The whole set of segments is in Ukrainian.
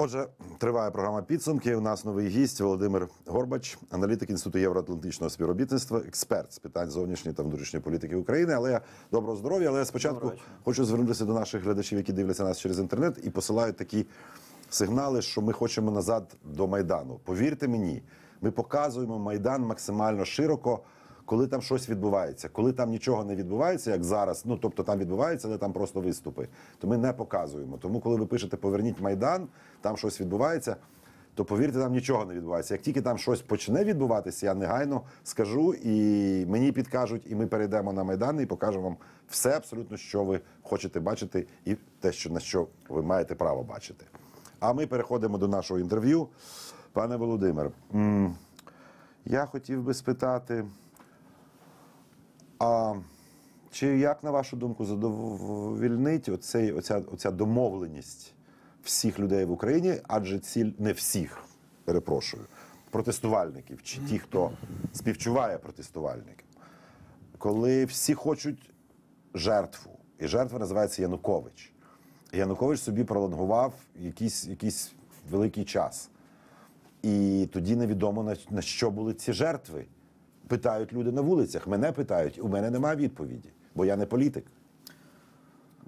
Отже, триває програма підсумки. У нас новий гість Володимир Горбач, аналітик інституту євроатлантичного співробітництва, експерт з питань зовнішньої та внутрішньої політики України. Але я доброго здоров'я. Але я спочатку хочу звернутися до наших глядачів, які дивляться нас через інтернет, і посилають такі сигнали, що ми хочемо назад до майдану. Повірте мені, ми показуємо майдан максимально широко. Коли там щось відбувається, коли там нічого не відбувається, як зараз, ну тобто там відбувається, але там просто виступи, то ми не показуємо. Тому, коли ви пишете Поверніть майдан, там щось відбувається, то повірте, там нічого не відбувається. Як тільки там щось почне відбуватися, я негайно скажу, і мені підкажуть, і ми перейдемо на майдан і покажемо вам все абсолютно, що ви хочете бачити, і те, що на що ви маєте право бачити. А ми переходимо до нашого інтерв'ю. Пане Володимир, я хотів би спитати. А чи як на вашу думку задовольнить оцей, оця, оця домовленість всіх людей в Україні, адже ціль не всіх, перепрошую, протестувальників чи ті, хто співчуває протестувальникам, коли всі хочуть жертву, і жертва називається Янукович. Янукович собі пролонгував якийсь, якийсь великий час. І тоді невідомо на що були ці жертви питають люди на вулицях. Мене питають, у мене немає відповіді, бо я не політик.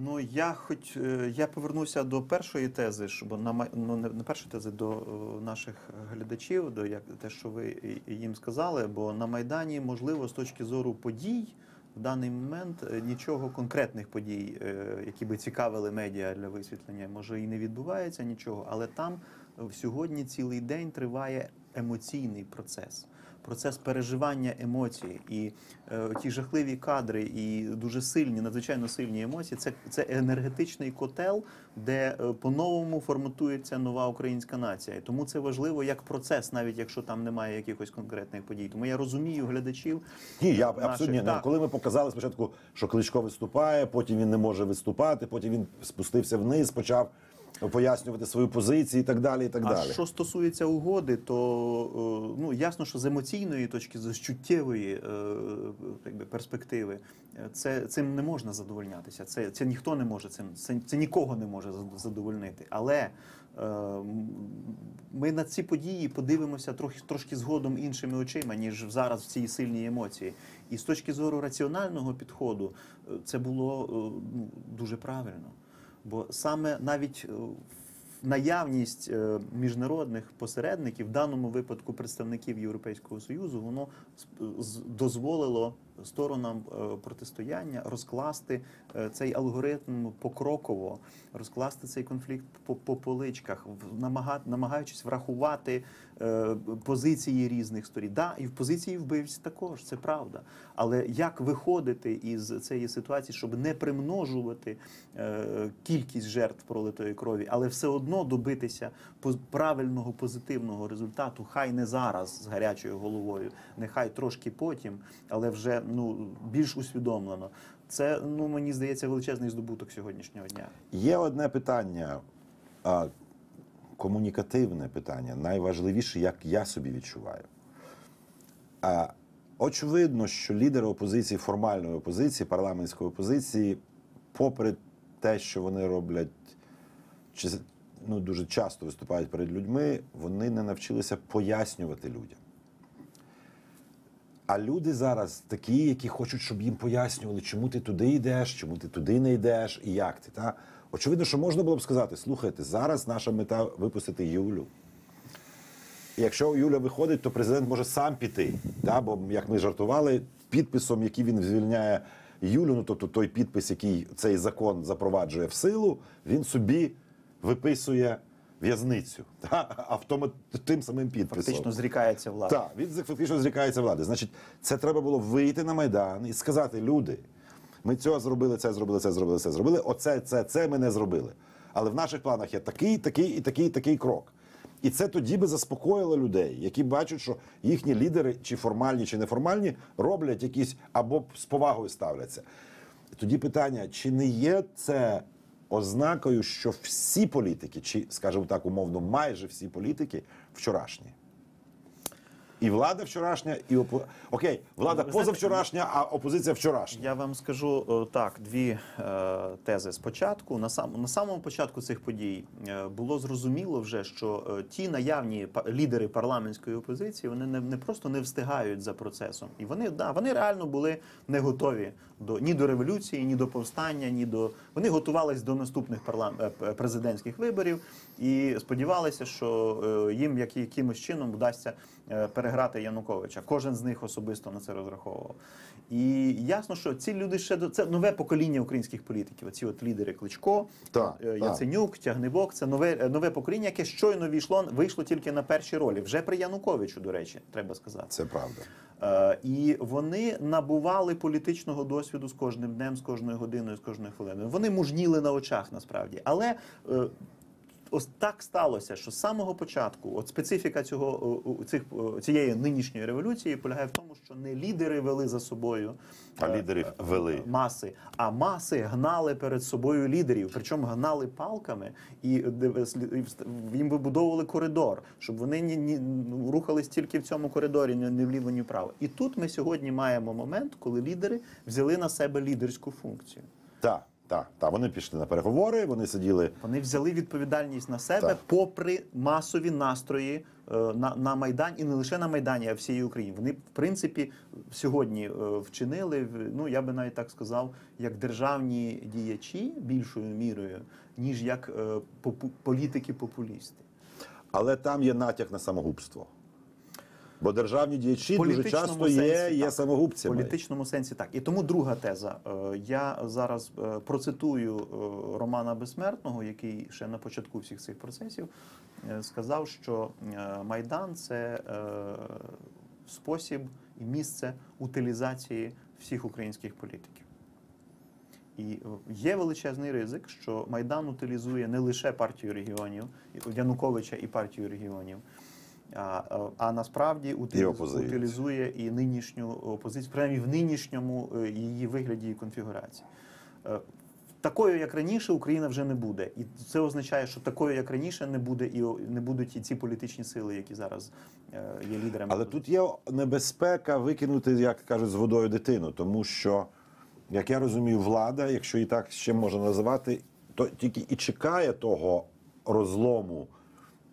Ну я хоч е, я повернуся до першої тези, щоб на ну, не не першої тези до е, наших глядачів, до як те, що ви їм сказали. Бо на майдані можливо з точки зору подій в даний момент е, нічого конкретних подій, які би цікавили медіа для висвітлення, може і не відбувається нічого, але там сьогодні цілий день триває емоційний процес процес переживання емоцій, і е, ті жахливі кадри, і дуже сильні, надзвичайно сильні емоції. Це це енергетичний котел, де е, по-новому форматується нова українська нація. І Тому це важливо як процес, навіть якщо там немає якихось конкретних подій. Тому я розумію глядачів. Ні, я наших, абсолютно так. коли ми показали спочатку, що Кличко виступає, потім він не може виступати, потім він спустився вниз, почав пояснювати свою позицію і так далі. і так а далі. Що стосується угоди, то е, ну ясно, що з емоційної точки з чуттєвої е, якби, перспективи це цим не можна задовольнятися. Це це ніхто не може цим, це, це нікого не може задовольнити. Але е, ми на ці події подивимося трохи трошки згодом іншими очима, ніж зараз в цій сильній емоції. І з точки зору раціонального підходу, це було ну, дуже правильно. Бо саме навіть е, наявність е, міжнародних посередників, в даному випадку представників Європейського союзу, воно дозволило сторонам е, протистояння розкласти е, цей алгоритм покроково, розкласти цей конфлікт по, по поличках, намагаючись врахувати е, позиції різних сторін. Да, і в позиції вбивць також це правда. Але як виходити із цієї ситуації, щоб не примножувати кількість жертв пролитої крові, але все одно добитися правильного позитивного результату, хай не зараз з гарячою головою, нехай трошки потім, але вже ну більш усвідомлено. Це ну мені здається величезний здобуток сьогоднішнього дня. Є одне питання, а, комунікативне питання, найважливіше, як я собі відчуваю. А, Очевидно, що лідери опозиції, формальної опозиції, парламентської опозиції, попри те, що вони роблять, чи ну, дуже часто виступають перед людьми, вони не навчилися пояснювати людям. А люди зараз такі, які хочуть, щоб їм пояснювали, чому ти туди йдеш, чому ти туди не йдеш і як ти. Та? Очевидно, що можна було б сказати: слухайте, зараз наша мета випустити Юлю. І якщо Юля виходить, то президент може сам піти. Та? Бо, як ми жартували, підписом, який він звільняє Юлю, ну тобто той підпис, який цей закон запроваджує в силу, він собі виписує в'язницю автомат тим самим підписом. Фактично зрікається влади. Так, він фактично зрікається влади. Значить, це треба було вийти на майдан і сказати: люди, ми цього зробили, це зробили, це зробили, це зробили. Оце, це, це ми не зробили. Але в наших планах є такий, такий і такий, такий крок. І це тоді би заспокоїло людей, які бачать, що їхні лідери, чи формальні, чи неформальні, роблять якісь або з повагою ставляться. Тоді питання: чи не є це ознакою, що всі політики, чи, скажімо так, умовно, майже всі політики вчорашні? І влада вчорашня, і опо... окей, влада Ви позавчорашня, а опозиція вчорашня. Я вам скажу е, так: дві е, тези. Спочатку, на сам на самому початку цих подій е, було зрозуміло вже, що е, ті наявні лідери парламентської опозиції вони не, не просто не встигають за процесом, і вони да вони реально були не готові до ні до революції, ні до повстання, ні до вони готувались до наступних парлам... е, президентських виборів і сподівалися, що е, їм як якимось чином вдасться переграти Януковича. Кожен з них особисто на це розраховував. І ясно, що ці люди ще до це нове покоління українських політиків. Оці от лідери Кличко, Так, е. Яценюк, Тягнебок. Це нове е, нове покоління, яке щойно війшло, вийшло тільки на перші ролі. Вже при Януковичу, до речі, треба сказати. Це правда. Е, і вони набували політичного досвіду з кожним днем, з кожною годиною, з кожною хвилиною. Вони мужніли на очах насправді. Але е, ось так сталося, що з самого початку, от специфіка цього е, цих е, цієї нинішньої революції полягає в тому, що не лідери вели за собою. А е, лідерів вели. маси, а маси гнали перед собою лідерів, причому гнали палками і їм вибудовували коридор, щоб вони ні, ні ну, рухались тільки в цьому коридорі, ні вліво, ні вправо. І тут ми сьогодні маємо момент, коли лідери взяли на себе лідерську функцію. Так, так, так. Вони пішли на переговори, вони сиділи. Вони взяли відповідальність на себе Так. попри масові настрої е, на, на Майдані, і не лише на Майдані, а всієї Україні. Вони, в принципі, сьогодні е, вчинили, ну я би навіть так сказав, як державні діячі більшою мірою, ніж як е, попу- політики-популісти. Але там є натяк на самогубство. Бо державні діячі дуже часто є, сенсі, є так. В політичному сенсі так. І тому друга теза. Е, Я зараз е, процитую е, Романа Безсмертного, який ще на початку всіх цих процесів сказав, що Майдан це спосіб і місце утилізації всіх українських політиків. І є величезний ризик, що Майдан утилізує не лише партію регіонів Януковича і партію регіонів, а, а насправді утиліз- опозицію. утилізує і нинішню опозицію, принаймні в нинішньому е, її вигляді і конфігурації. Е, Такою, як раніше, Україна вже не буде, і це означає, що такою, як раніше, не буде і не будуть і ці політичні сили, які зараз е, є лідерами. Але тут є небезпека викинути, як кажуть, з водою дитину, тому що, як я розумію, влада, якщо і так ще можна називати, то тільки і чекає того розлому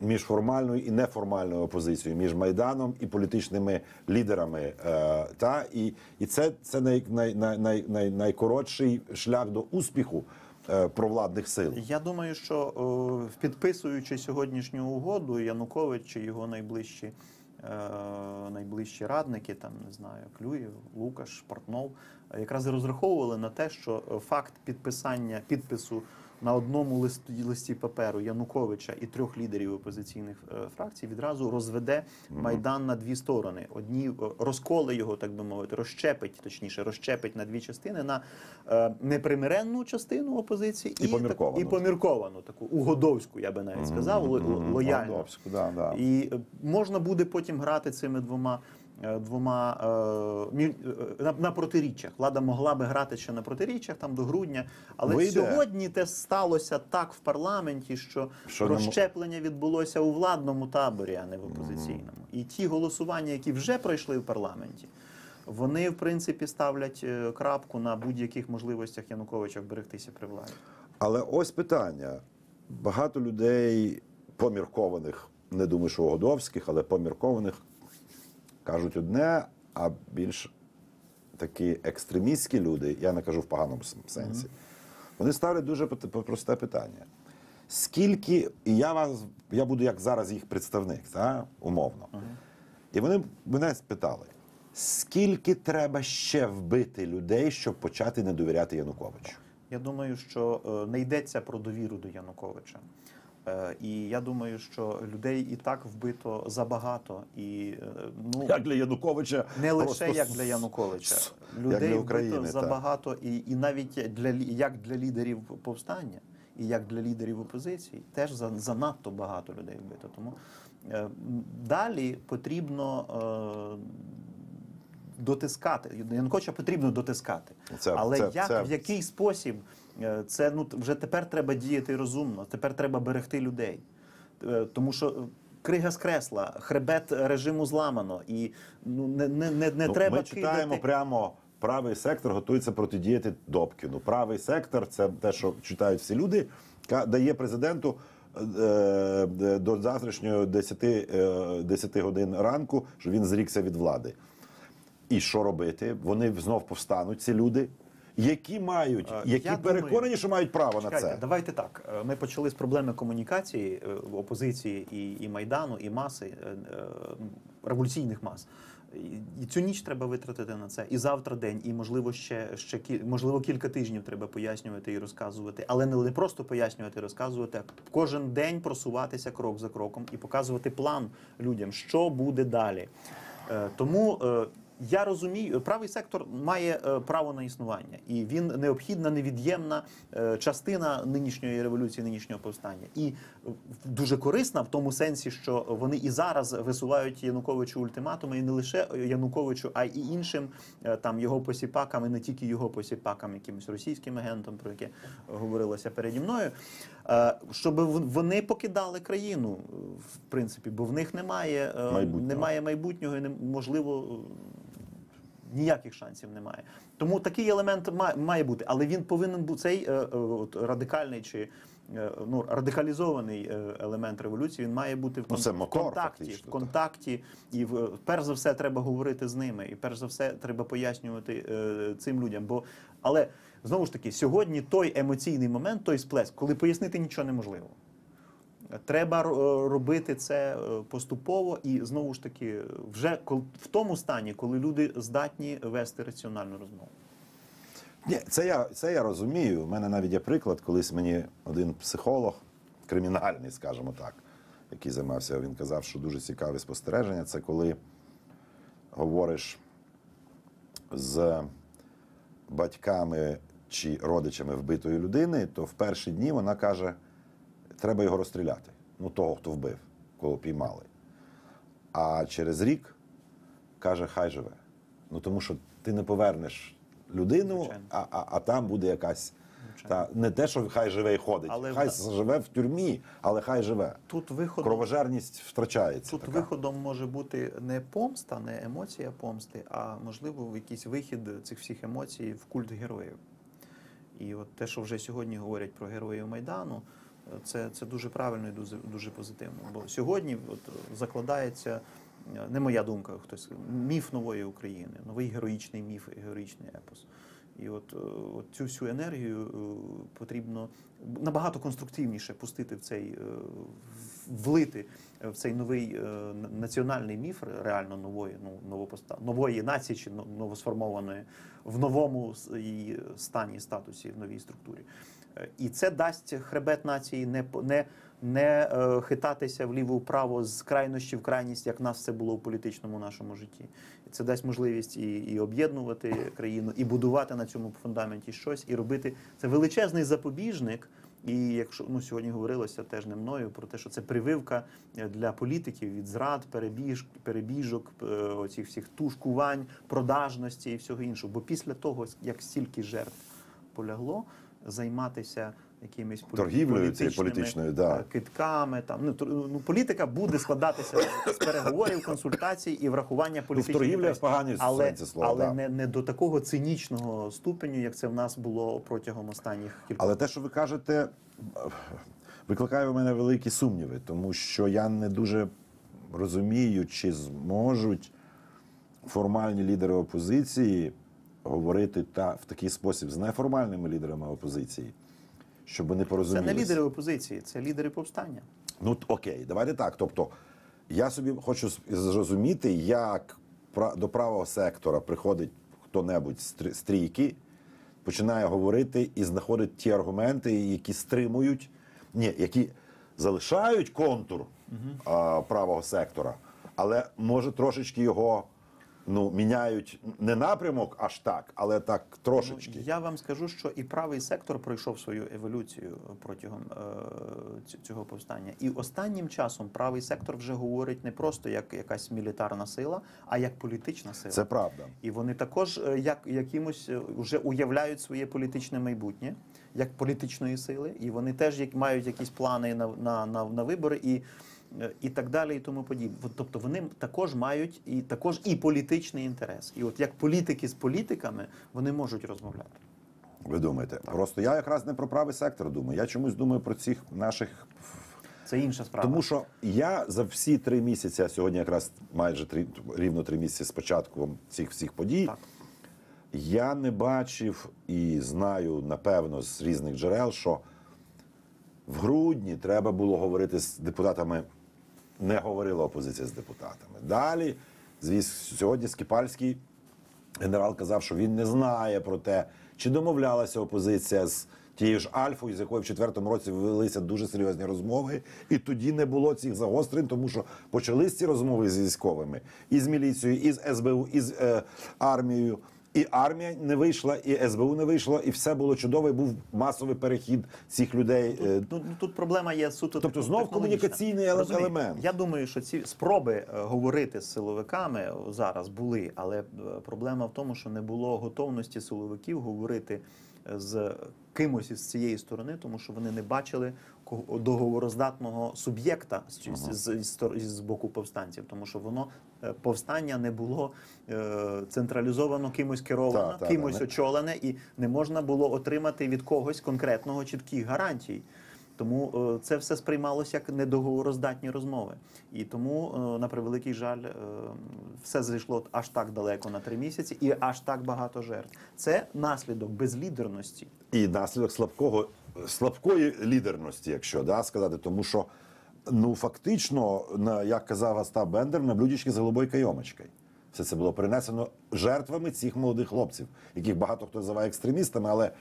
між формальною і неформальною опозицією, між майданом і політичними лідерами. Е, та і, і це, це най, най, най, най, най, найкоротший шлях до успіху е, провладних сил. Я думаю, що е, підписуючи сьогоднішню угоду, Янукович чи його найближчі, найближчі радники, там не знаю, Клюєв, Лукаш, Портнов, якраз і розраховували на те, що факт підписання підпису на одному листі, листі паперу Януковича і трьох лідерів опозиційних е, фракцій відразу розведе майдан на дві сторони. Одні е, розколи його, так би мовити, розщепить, точніше, розщепить на дві частини на е, непримиренну частину опозиції І так- помірковану. і помірковану, таку угодовську, я би навіть сказав, ло- ло- лояльну. Да, да. І можна буде потім грати цими двома. Е, Двома е, е, на, на протиріччях. Влада могла би грати ще на протиріччях там до грудня. Але Вийде. сьогодні те сталося так в парламенті, що, Що розщеплення відбулося у владному таборі, а не в опозиційному. І ті голосування, які вже пройшли в парламенті, вони в принципі ставлять крапку на будь-яких можливостях Януковича вберегтися при владі. Але ось питання. Багато людей поміркованих, не думаю, що угодовських, але поміркованих кажуть одне, а більш такі екстремістські люди, я не кажу в поганому сенсі, вони ставлять дуже просте питання. Скільки, і я вас, я буду як зараз їх представник, та, умовно. І вони мене спитали, скільки треба ще вбити людей, щоб почати не довіряти Януковичу? Я думаю, що е, не йдеться про довіру до Януковича. Е, І я думаю, що людей і так вбито забагато. І е, ну Як для Януковича не лише просто як для Януковича, людей як для України, вбито так. забагато, і, і навіть для як для лідерів повстання, і як для лідерів опозиції, теж занадто багато людей вбито. Тому е, далі потрібно. Е, Дотискати Януковича потрібно дотискати, Це- але це- як це- в який спосіб це ну вже тепер треба діяти розумно. Тепер треба берегти людей, Е, тому що е, крига з кресла, хребет режиму зламано, і ну не, не, не, не Ну, треба Ми читаємо кидати. прямо. Правий сектор готується протидіяти Добкіну. Правий сектор це те, що читають всі люди, дає президенту е, е, до завтрашньої 10, е, 10 годин ранку, що він зрікся від влади. І що робити? Вони знов повстануть, ці люди, які мають, Е, які я переконані, думаю- що мають право на це. давайте так. Е, Ми почали з проблеми комунікації е, опозиції і, і майдану, і маси революційних мас. І- цю ніч треба витратити на це. І завтра день, і можливо ще ще кі- можливо кілька тижнів треба пояснювати і розказувати, але не, не просто пояснювати, і розказувати, а кожен день просуватися крок за кроком і показувати план людям, що буде далі. Е, Тому е, я розумію, правий сектор має е, право на існування, і він необхідна, невід'ємна е, частина нинішньої революції, нинішнього повстання, і е, дуже корисна в тому сенсі, що вони і зараз висувають Януковичу ультиматуми, і не лише Януковичу, а й іншим там його посіпакам, і не тільки його посіпакам, якимось російським агентам, про яке говорилося переді мною, щоб вони покидали країну, в принципі, бо в них немає Майбутнього. немає майбутнього і неможливо ніяких шансів немає. Тому такий елемент має, бути, але він повинен бути цей е, е, от, радикальний чи е, ну, радикалізований елемент революції. Він має бути в, Ну, це в мотор, контакті, фактично, в контакті, і в перш за все треба говорити з ними, і перш за все треба пояснювати е, цим людям. Бо але знову ж таки, сьогодні той емоційний момент, той сплеск, коли пояснити нічого неможливо. Треба робити це е, поступово і знову ж таки, вже в тому стані, коли люди здатні вести раціональну розмову. Ні, це я, це я розумію. У мене навіть є приклад, колись мені один психолог, кримінальний, скажімо так, який займався, він казав, що дуже цікаве спостереження. Це коли говориш з батьками чи родичами вбитої людини, то в перші дні вона каже, треба його розстріляти. Ну, того, хто вбив, кого піймали. А через рік каже, хай живе. Ну тому що ти не повернеш людину, а, а, а там буде якась. Та, не те, що хай живе і ходить, Але хай в- живе в тюрмі, але хай живе. Тут виходом, Кровожерність втрачається. тут така. виходом може бути не помста, не емоція помсти, а можливо якийсь вихід цих всіх емоцій в культ героїв. І от те, що вже сьогодні говорять про героїв Майдану, це, це дуже правильно і дуже, дуже позитивно. Бо сьогодні от, закладається, е, не моя думка, хтось міф нової України, новий героїчний міф, героїчний епос. І от, е, от цю всю енергію е, потрібно набагато конструктивніше пустити в цей, влити в цей новий національний міф, реально нової, ну, новопоста, нової нації чи но- новосформованої в новому стані, статусі, в новій структурі. І це дасть хребет нації не не, не е, хитатися вліво-вправо з крайнощі в крайність, як нас це було в політичному нашому житті. Це дасть можливість і, і об'єднувати країну, і будувати на цьому фундаменті щось, і робити це величезний запобіжник. І якщо ну сьогодні говорилося теж не мною про те, що це прививка е, для політиків від зрад, перебіж, перебіжок, е, оцих всіх тушкувань, продажності і всього іншого. Бо після того, як стільки жертв полягло, займатися якимись Торгівлею цією політичною, да. е, китками. Там ну, ну політика буде складатися з переговорів, консультацій і врахування політичних Ну, інтересів. але, слова, але да. не, не до такого цинічного ступеню, як це в нас було протягом останніх кількох Але те, що ви кажете, викликає у мене великі сумніви, тому що я не дуже розумію, чи зможуть формальні лідери опозиції говорити та в такий спосіб з неформальними лідерами опозиції, щоб вони Це не лідери опозиції, це лідери повстання. Ну окей, давайте так. Тобто, я собі хочу зрозуміти, як до правого сектора приходить хто-небудь з трі- трійки, починає говорити і знаходить ті аргументи, які стримують, ні, які залишають контур а, правого сектора, але може трошечки його ну, міняють не напрямок аж так, але так трошечки. Ну, я вам скажу, що і правий сектор пройшов свою еволюцію протягом е, цього повстання. І останнім часом правий сектор вже говорить не просто як якась мілітарна сила, а як політична сила. Це правда. І вони також е, як якимось е, вже уявляють своє політичне майбутнє як політичної сили, і вони теж як мають якісь плани на, на, на, на вибори. І і так далі, і тому подібне. Тобто вони також мають і також і політичний інтерес. І от як політики з політиками вони можуть розмовляти. Ви думаєте? Просто я якраз не про правий сектор думаю. Я чомусь думаю про цих наших Це інша справа. Тому що я за всі три місяці, а сьогодні якраз майже три рівно три місяці з початку цих всіх подій, Так. я не бачив і знаю напевно з різних джерел, що в грудні треба було говорити з депутатами. Не говорила опозиція з депутатами. Далі, звісно, сьогодні Скіпальський генерал казав, що він не знає про те, чи домовлялася опозиція з тією ж Альфою, з якою в четвертому році велися дуже серйозні розмови, і тоді не було цих загострень, тому що почались ці розмови з військовими і з міліцією, і з СБУ, і з е, армією. І армія не вийшла, і СБУ не вийшло, і все було чудово. і Був масовий перехід цих людей. е, Ну, тут проблема є суто Тобто знов комунікаційний Розумію. елемент. Я думаю, що ці спроби е, говорити з силовиками е, зараз були, але проблема в тому, що не було готовності силовиків говорити з кимось із цієї сторони, тому що вони не бачили договороздатного суб'єкта з, з, з, з, з боку повстанців, тому що воно е, повстання не було е, централізовано кимось керовано, Так, так, кимось не- очолене, і не можна було отримати від когось конкретного чітких гарантій. Тому е, це все сприймалося як недоговороздатні розмови. І тому, е, на превеликий жаль, е, все зайшло аж так далеко на три місяці і аж так багато жертв. Це наслідок безлідерності. і наслідок слабкого слабкої лідерності, якщо да, сказати, тому що ну фактично, на як казав Остап Бендер, на блюдечки з голубою кайомочкою. Все це було принесено жертвами цих молодих хлопців, яких багато хто називає екстремістами, але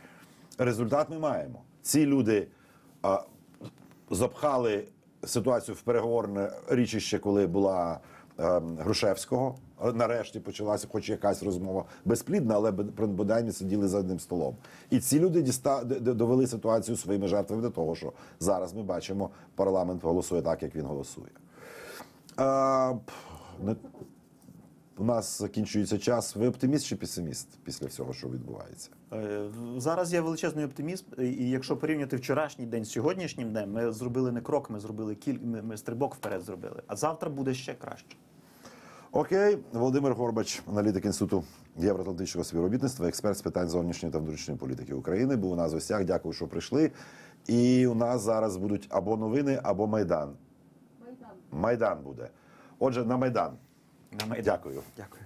результат ми маємо. Ці люди а, запхали ситуацію в переговорне річище, коли була е, Грушевського. Нарешті почалася хоч якась розмова безплідна, але принаймні сиділи за одним столом. І ці люди діста, довели ситуацію своїми жертвами до того, що зараз ми бачимо, парламент голосує так, як він голосує. А, не- у нас закінчується час. Ви оптиміст чи песиміст після всього, що відбувається? Е, Зараз є величезний оптимізм, і якщо порівняти вчорашній день з сьогоднішнім днем, ми зробили не крок, ми зробили кіль... ми стрибок вперед зробили. А завтра буде ще краще. Окей, Володимир Горбач, аналітик інституту євроатлантичного співробітництва, експерт з питань зовнішньої та внутрішньої політики України. Був у нас в гостях. Дякую, що прийшли. І у нас зараз будуть або новини, або майдан. Майдан. Майдан буде. Отже, на майдан. На Майдан. Дякую. Дякую.